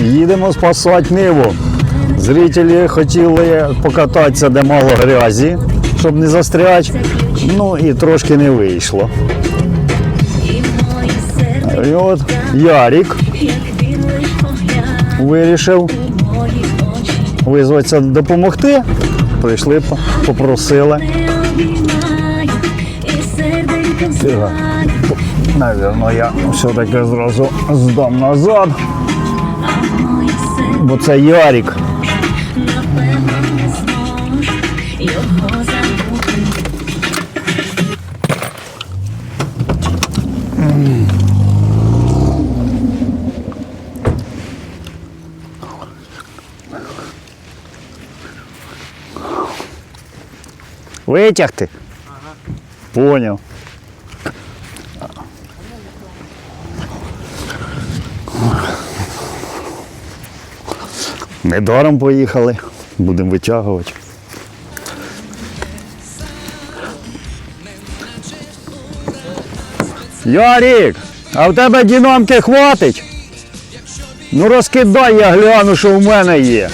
Їдемо спасати Ниву. Зрителі хотіли покататися, де мало грязі, щоб не застряти. Ну і трошки не вийшло. І от Ярік вирішив визватися допомогти. Прийшли, попросили. Навірно, я все-таки зразу здам назад, бо це Ярік. Витягти? Поняв. Недаром поїхали. Будемо витягувати. Ярік, а в тебе дінамки хватить? Ну розкидай, я гляну, що в мене є.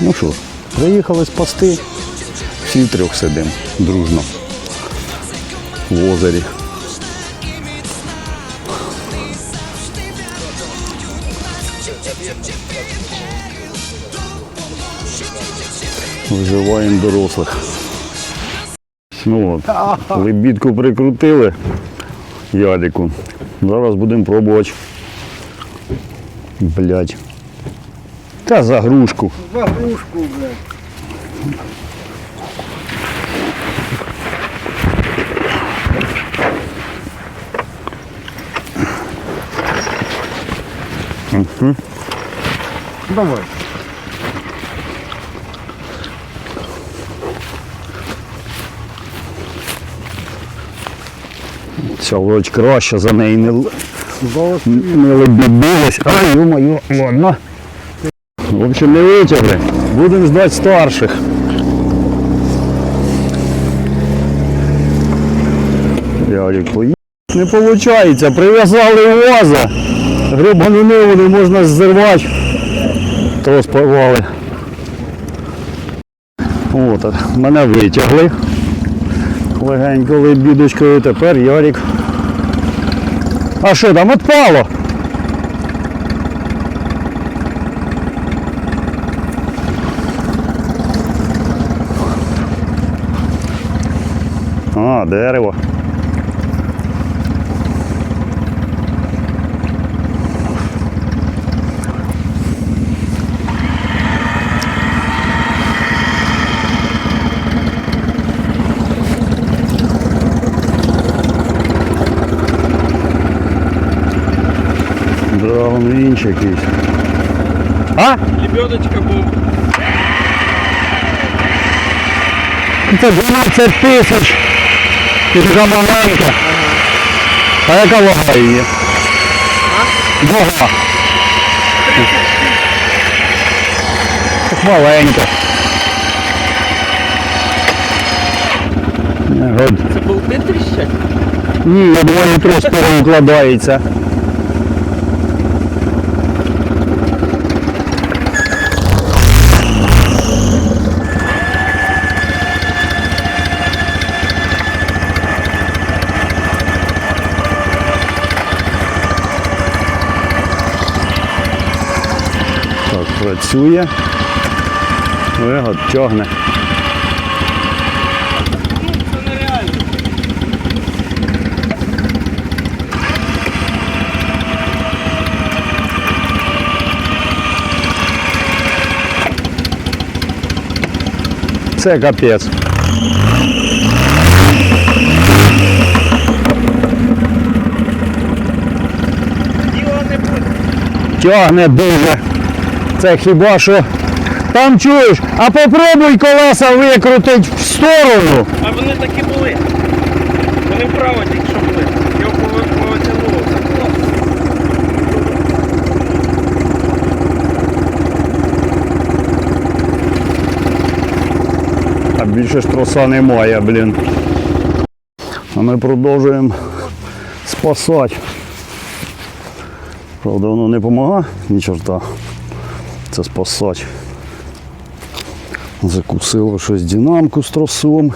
Ну що, приїхали спасти. Всі трьох сидимо дружно в озері. Вживаємо дорослих. Ну от, лебідку прикрутили Яліку. Зараз будемо пробувати. Блять. Та за грушку. Ваgrушку, блядь. Давай. Ця вроч краще за неї не, не лебідилась. Ай, ё-моё, ладно. В общем, не витягли. Будемо ждати старших. Ярик, поїхав. Не виходить, прив'язали воза. Грибану ниву не можна зірвати. Трос порвали. От, мене витягли. Легенько лебідочкою, тепер Ярик. А що там відпало? А, дерево. Драгон вінч якийсь. А? Лебедочка був. Це 12 тисяч. І така маленька. А яка вага її? Вага. Так маленька. Це болти тріщать? Ні, я думаю, трос переукладається. Так, працює. Вигод тягне. Це капець. Тягне дуже. Це хіба що. Там чуєш, а попробуй колеса викрутить в сторону. А вони такі були. Вони вправо тільки що були. Його повитягнуло. Це класно. А більше ж троса немає, блін. А ми продовжуємо спасати. Правда, воно не допомагає ні чорта. Це спасать. Закусило щось динамку з тросом.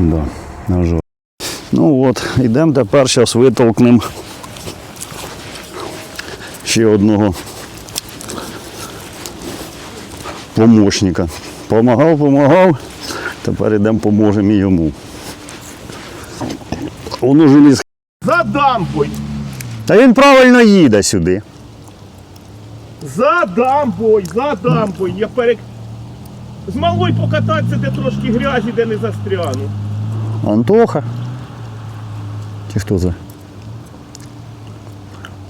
Да, на жаль. Ну от, йдемо тепер, зараз витолкнемо ще одного помощника. Помагав, помагав, тепер йдемо поможемо і йому. Он уже не... За дамбою! Та він правильно їде сюди. За дамбою, за дамбою. Я перек... З малою покататися, де трошки грязі, де не застряну. Антоха. Чи хто це?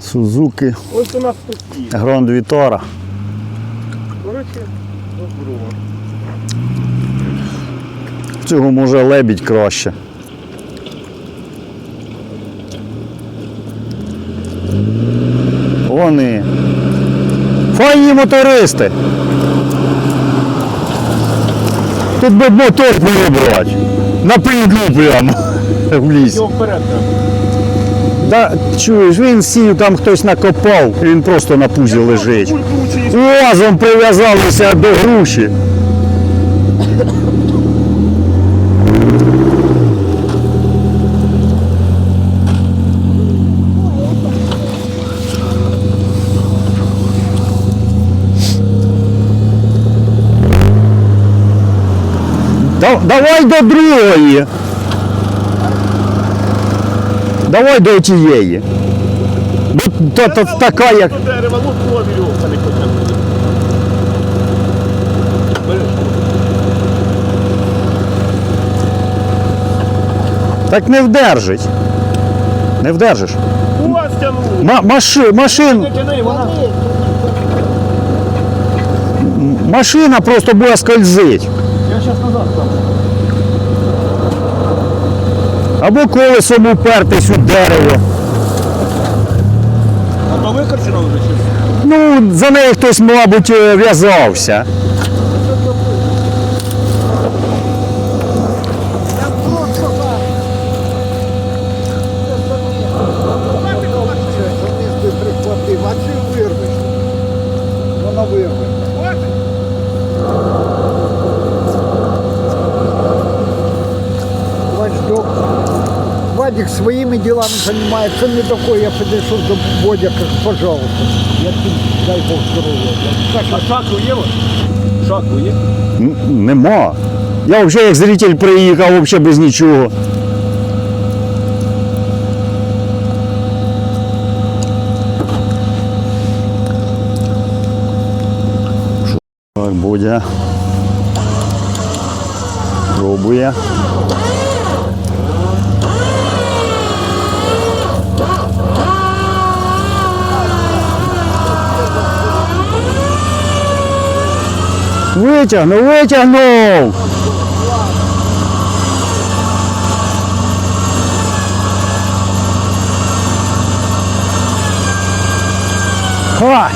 Сузуки, Ось у нас тут є. Гранд Вітара. Коротше, добро. Цього може лебідь краще. Вони. Файні мотористи. Тут би мотор перебрати. На пеньку прямо. В треба. Да, чуєш, він сів, там хтось накопав, і він просто на пузі лежить. Уазом прив'язалися до груші. Да- Давай до другої. Давай до тієї. Бо та, та, така як. До дерева, ну була вірьовка не потягнути. Береш. Так не вдержить. Не вдержиш. У вас тягнули. Ма- маши, машин, Тяни, вона. машина просто буде скользить. Я зараз Або колесом упертись у дерево. А то викорчено вже чи? Ну, за нею хтось, мабуть, е, в'язався. Делами занимается, не такой, я подошел до Бодя, как, пожалуйста. Я тебе, дай Бог здоровья. А шаку є? Шаку є? Н- Нема. Я взагалі як зритель приїхав, взагалі без нічого. Що Так, Бодя. Пробує. Витягнув, витягнув. Ха!